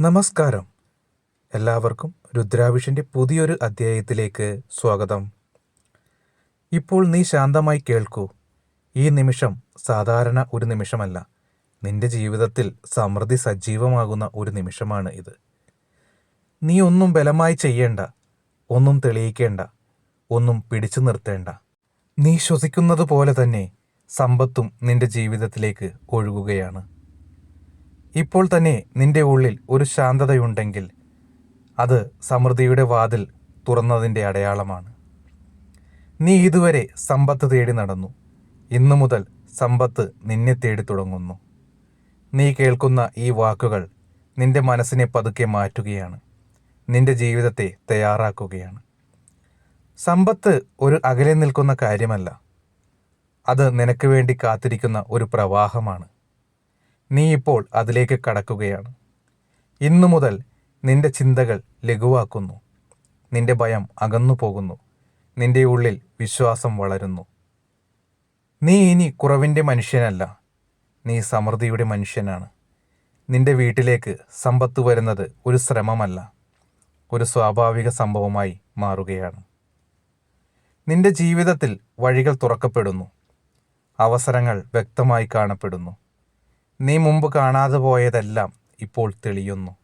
നമസ്കാരം. എല്ലാവർക്കും രുദ്രാവിഷിന്റെ പുതിയൊരു അധ്യായത്തിലേക്ക് സ്വാഗതം. ഇപ്പോൾ നീ ശാന്തമായി കേൾക്കൂ. ഈ നിമിഷം സാധാരണ ഒരു നിമിഷമല്ല. നിന്റെ ജീവിതത്തിൽ സമൃദ്ധി സജീവമാകുന്ന ഒരു നിമിഷമാണ് ഇത്. നീ ഒന്നും ബലമായി ചെയ്യേണ്ട. ഒന്നും തെളിയിക്കേണ്ട. ഒന്നും പിടിച്ചു നിർത്തേണ്ട. നീ ശ്വസിക്കുന്നത് പോലെ തന്നെ സമ്പത്തും നിന്റെ ജീവിതത്തിലേക്ക് ഒഴുകുകയാണ്. ഇപ്പോൾ തന്നെ നിന്റെ ഉള്ളിൽ ഒരു ശാന്തതയുണ്ടെങ്കിൽ അത് സമൃദ്ധിയുടെ വാതിൽ തുറന്നതിന്റെ അടയാളമാണ്. നീ ഇതുവരെ സമ്പത്ത് തേടി നടന്നു. ഇന്നു മുതൽ സമ്പത്ത് നിന്നെ തേടി തുടങ്ങുന്നു. നീ കേൾക്കുന്ന ഈ വാക്കുകൾ നിന്റെ മനസ്സിനെ പതുക്കെ മാറ്റുകയാണ്. നിന്റെ ജീവിതത്തെ തയ്യാറാക്കുകയാണ്. സമ്പത്ത് ഒരു അകലെ നിൽക്കുന്ന കാര്യമല്ല. അത് നിനക്ക് വേണ്ടി കാത്തിരിക്കുന്ന ഒരു പ്രവാഹമാണ്. നീ ഇപ്പോൾ അതിലേക്ക് കടക്കുകയാണ്. ഇന്നു മുതൽ നിന്റെ ചിന്തകൾ ലഘുവാക്കുന്നു. നിന്റെ ഭയം അകന്നു പോകുന്നു നിന്റെ ഉള്ളിൽ വിശ്വാസം വളരുന്നു. നീ ഇനി കുറവിന്റെ മനുഷ്യനല്ല. നീ സമൃദ്ധിയുടെ മനുഷ്യനാണ്. നിന്റെ വീട്ടിലേക്ക് സമ്പത്ത് വരുന്നത് ഒരു ശ്രമമല്ല. ഒരു സ്വാഭാവിക സംഭവമായി മാറുകയാണ്. നിന്റെ ജീവിതത്തിൽ വഴികൾ തുറക്കപ്പെടുന്നു. അവസരങ്ങൾ വ്യക്തമായി കാണപ്പെടുന്നു. നീ മുമ്പ് കാണാതെ പോയതെല്ലാം ഇപ്പോൾ തെളിയുന്നു.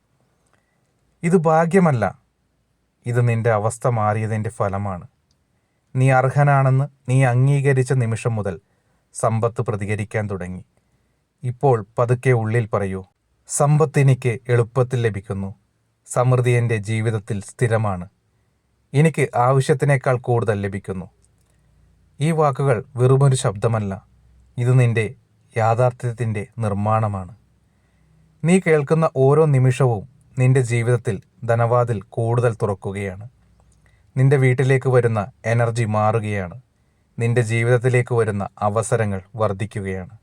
ഇത് ഭാഗ്യമല്ല. ഇത് നിന്റെ അവസ്ഥ മാറിയതിന്റെ ഫലമാണ്. നീ അർഹനാണെന്ന് നീ അംഗീകരിച്ച നിമിഷം മുതൽ സമ്പത്ത് പ്രതികരിക്കാൻ തുടങ്ങി. ഇപ്പോൾ പതുക്കെ ഉള്ളിൽ പറയൂ സമ്പത്ത് എനിക്ക് എളുപ്പത്തിൽ ലഭിക്കുന്നു. സമൃദ്ധി എന്റെ ജീവിതത്തിൽ സ്ഥിരമാണ്. എനിക്ക് ആവശ്യത്തിനേക്കാൾ കൂടുതൽ ലഭിക്കുന്നു. ഈ വാക്കുകൾ വെറുമൊരു ശബ്ദമല്ല. ഇത് നിന്റെ യാഥാർത്ഥ്യത്തിന്റെ നിർമ്മാണമാണ്. നീ കേൾക്കുന്ന ഓരോ നിമിഷവും നിന്റെ ജീവിതത്തിൽ ധനവാതിൽ കൂടുതൽ തുറക്കുകയാണ്. നിന്റെ വീട്ടിലേക്ക് വരുന്ന എനർജി മാറുകയാണ്. നിന്റെ ജീവിതത്തിലേക്ക് വരുന്ന അവസരങ്ങൾ വർദ്ധിക്കുകയാണ്.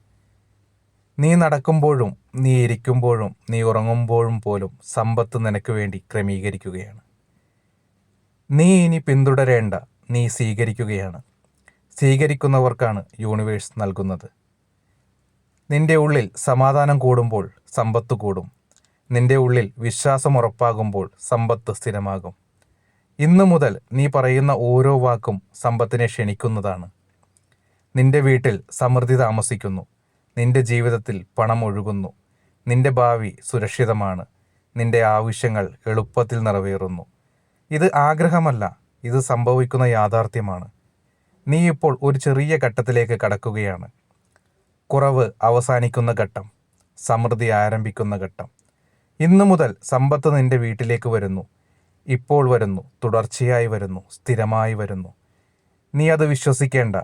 നീ നടക്കുമ്പോഴും നീ ഇരിക്കുമ്പോഴും നീ ഉറങ്ങുമ്പോഴും പോലും സമ്പത്ത് നിനക്ക് വേണ്ടി ക്രമീകരിക്കുകയാണ്. നീ ഇനി പിന്തുടരേണ്ട നീ സ്വീകരിക്കുകയാണ്. സ്വീകരിക്കുന്നവർക്കാണ് യൂണിവേഴ്സ് നൽകുന്നത്. നിന്റെ ഉള്ളിൽ സമാധാനം കൂടുമ്പോൾ സമ്പത്ത് കൂടും. നിന്റെ ഉള്ളിൽ വിശ്വാസം ഉറപ്പാകുമ്പോൾ സമ്പത്ത് സ്ഥിരമാകും. ഇന്നു മുതൽ നീ പറയുന്ന ഓരോ വാക്കും സമ്പത്തിനെ ക്ഷണിക്കുന്നതാണ്. നിന്റെ വീട്ടിൽ സമൃദ്ധി താമസിക്കുന്നു. നിന്റെ ജീവിതത്തിൽ പണം ഒഴുകുന്നു. നിന്റെ ഭാവി സുരക്ഷിതമാണ്. നിന്റെ ആവശ്യങ്ങൾ എളുപ്പത്തിൽ നിറവേറുന്നു. ഇത് ആഗ്രഹമല്ല ഇത് സംഭവിക്കുന്ന യാഥാർത്ഥ്യമാണ്. നീ ഇപ്പോൾ ഒരു ചെറിയ ഘട്ടത്തിലേക്ക് കടക്കുകയാണ്. കുറവ് അവസാനിക്കുന്ന ഘട്ടം സമൃദ്ധി ആരംഭിക്കുന്ന ഘട്ടം. ഇന്നു മുതൽ സമ്പത്ത് നിന്റെ വീട്ടിലേക്ക് വരുന്നു. ഇപ്പോൾ വരുന്നു തുടർച്ചയായി വരുന്നു സ്ഥിരമായി വരുന്നു. നീ അത് വിശ്വസിക്കേണ്ട.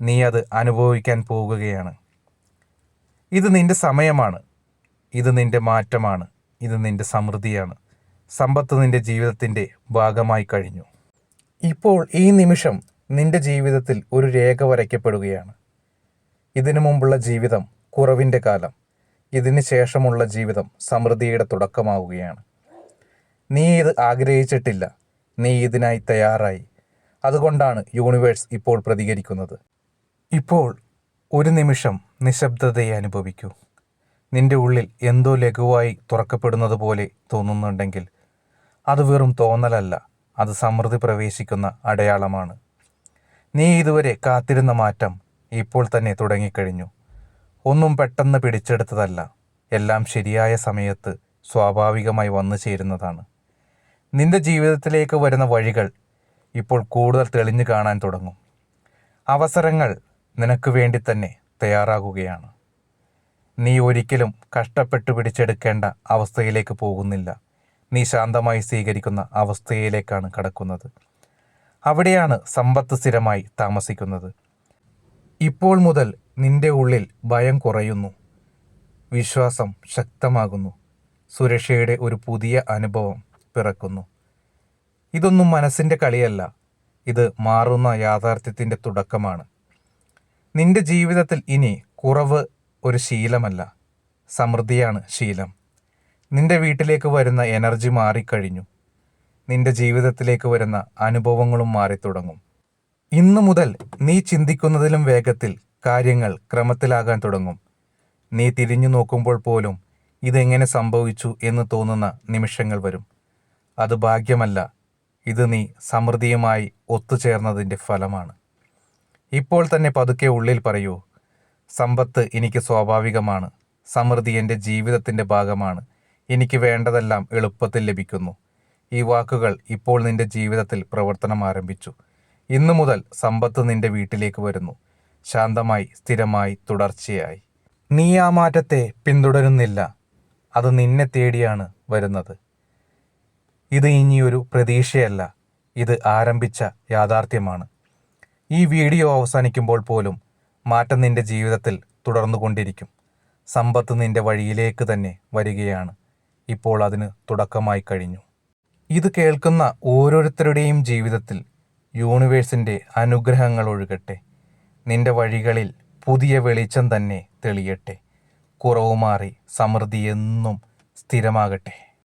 നീ അത് അനുഭവിക്കാൻ പോകുകയാണ്. ഇത് നിന്റെ സമയമാണ്. ഇത് നിന്റെ മാറ്റമാണ്. ഇത് നിന്റെ സമൃദ്ധിയാണ്. സമ്പത്ത് നിന്റെ ജീവിതത്തിന്റെ ഭാഗമായി കഴിഞ്ഞു. ഇപ്പോൾ ഈ നിമിഷം നിന്റെ ജീവിതത്തിൽ ഒരു രേഖ വരയ്ക്കപ്പെടുകയാണ്. ഇതിനു മുമ്പുള്ള ജീവിതം കുറവിന്റെ കാലം. ഇതിന് ശേഷമുള്ള ജീവിതം സമൃദ്ധിയുടെ തുടക്കമാവുകയാണ്. നീ ഇത് ആഗ്രഹിച്ചിട്ടില്ല. നീ ഇതിനായി തയ്യാറായി. അതുകൊണ്ടാണ് യൂണിവേഴ്സ് ഇപ്പോൾ പ്രതികരിക്കുന്നത്. ഇപ്പോൾ ഒരു നിമിഷം നിശബ്ദതയെ അനുഭവിക്കൂ. നിന്റെ ഉള്ളിൽ എന്തോ ലഘുവായി തുറക്കപ്പെടുന്നത് പോലെ തോന്നുന്നുണ്ടെങ്കിൽ അത് വെറും തോന്നലല്ല അത് സമൃദ്ധി പ്രവേശിക്കുന്ന അടയാളമാണ്. നീ ഇതുവരെ കാത്തിരുന്ന മാറ്റം ഇപ്പോൾ തന്നെ തുടങ്ങിക്കഴിഞ്ഞു. ഒന്നും പെട്ടെന്ന് പിടിച്ചെടുത്തതല്ല. എല്ലാം ശരിയായ സമയത്ത് സ്വാഭാവികമായി വന്നു ചേരുന്നതാണ്. നിന്റെ ജീവിതത്തിലേക്ക് വരുന്ന വഴികൾ ഇപ്പോൾ കൂടുതൽ തെളിഞ്ഞു കാണാൻ തുടങ്ങും. അവസരങ്ങൾ നിനക്ക് വേണ്ടി തന്നെ തയ്യാറാകുകയാണ്. നീ ഒരിക്കലും കഷ്ടപ്പെട്ട് പിടിച്ചെടുക്കേണ്ട അവസ്ഥയിലേക്ക് പോകുന്നില്ല. നീ ശാന്തമായി സ്വീകരിക്കുന്ന അവസ്ഥയിലേക്കാണ് കടക്കുന്നത്. അവിടെയാണ് സമ്പത്ത് സ്ഥിരമായി താമസിക്കുന്നത്. ഇപ്പോൾ മുതൽ നിന്റെ ഉള്ളിൽ ഭയം കുറയുന്നു. വിശ്വാസം ശക്തമാകുന്നു. സുരക്ഷയുടെ ഒരു പുതിയ അനുഭവം പിറക്കുന്നു. ഇതൊന്നും മനസ്സിന്റെ കളിയല്ല. ഇത് മാറുന്ന യാഥാർത്ഥ്യത്തിന്റെ തുടക്കമാണ്. നിന്റെ ജീവിതത്തിൽ ഇനി കുറവ് ഒരു ശീലമല്ല. സമൃദ്ധിയാണ് ശീലം. നിന്റെ വീട്ടിലേക്ക് വരുന്ന എനർജി മാറിക്കഴിഞ്ഞു. നിന്റെ ജീവിതത്തിലേക്ക് വരുന്ന അനുഭവങ്ങളും മാറിത്തുടങ്ങും. ഇന്നു മുതൽ നീ ചിന്തിക്കുന്നതിലും വേഗത്തിൽ കാര്യങ്ങൾ ക്രമത്തിലാകാൻ തുടങ്ങും. നീ തിരിഞ്ഞു നോക്കുമ്പോൾ പോലും ഇതെങ്ങനെ സംഭവിച്ചു എന്ന് തോന്നുന്ന നിമിഷങ്ങൾ വരും. അത് ഭാഗ്യമല്ല. ഇത് നീ സമൃദ്ധിയുമായി ഒത്തുചേർന്നതിന്റെ ഫലമാണ്. ഇപ്പോൾ തന്നെ പതുക്കെ ഉള്ളിൽ പറയൂ സമ്പത്ത് എനിക്ക് സ്വാഭാവികമാണ്. സമൃദ്ധി എന്റെ ജീവിതത്തിന്റെ ഭാഗമാണ്. എനിക്ക് വേണ്ടതെല്ലാം എളുപ്പത്തിൽ ലഭിക്കുന്നു. ഈ വാക്കുകൾ ഇപ്പോൾ നിന്റെ ജീവിതത്തിൽ പ്രവർത്തനം ആരംഭിച്ചു. ഇന്നു മുതൽ സമ്പത്ത് നിന്റെ വീട്ടിലേക്ക് വരുന്നു. ശാന്തമായി സ്ഥിരമായി തുടർച്ചയായി. നീ ആ മാറ്റത്തെ പിന്തുടരുന്നില്ല. അത് നിന്നെ തേടിയാണ് വരുന്നത്. ഇത് ഇനിയൊരു പ്രതീക്ഷയല്ല. ഇത് ആരംഭിച്ച യാഥാർത്ഥ്യമാണ്. ഈ വീഡിയോ അവസാനിക്കുമ്പോൾ പോലും മാറ്റം നിന്റെ ജീവിതത്തിൽ തുടർന്നുകൊണ്ടിരിക്കും. സമ്പത്ത് നിന്റെ വഴിയിലേക്ക് തന്നെ വരികയാണ്. ഇപ്പോൾ അതിന് തുടക്കമായി കഴിഞ്ഞു. ഇത് കേൾക്കുന്ന ഓരോരുത്തരുടെയും ജീവിതത്തിൽ യൂണിവേഴ്സിന്റെ അനുഗ്രഹങ്ങൾ ഒഴുകട്ടെ നിന്റെ വഴികളിൽ പുതിയ വെളിച്ചം തന്നെ തെളിയട്ടെ. കുറവ് മാറി സമൃദ്ധി എന്നും സ്ഥിരമാകട്ടെ.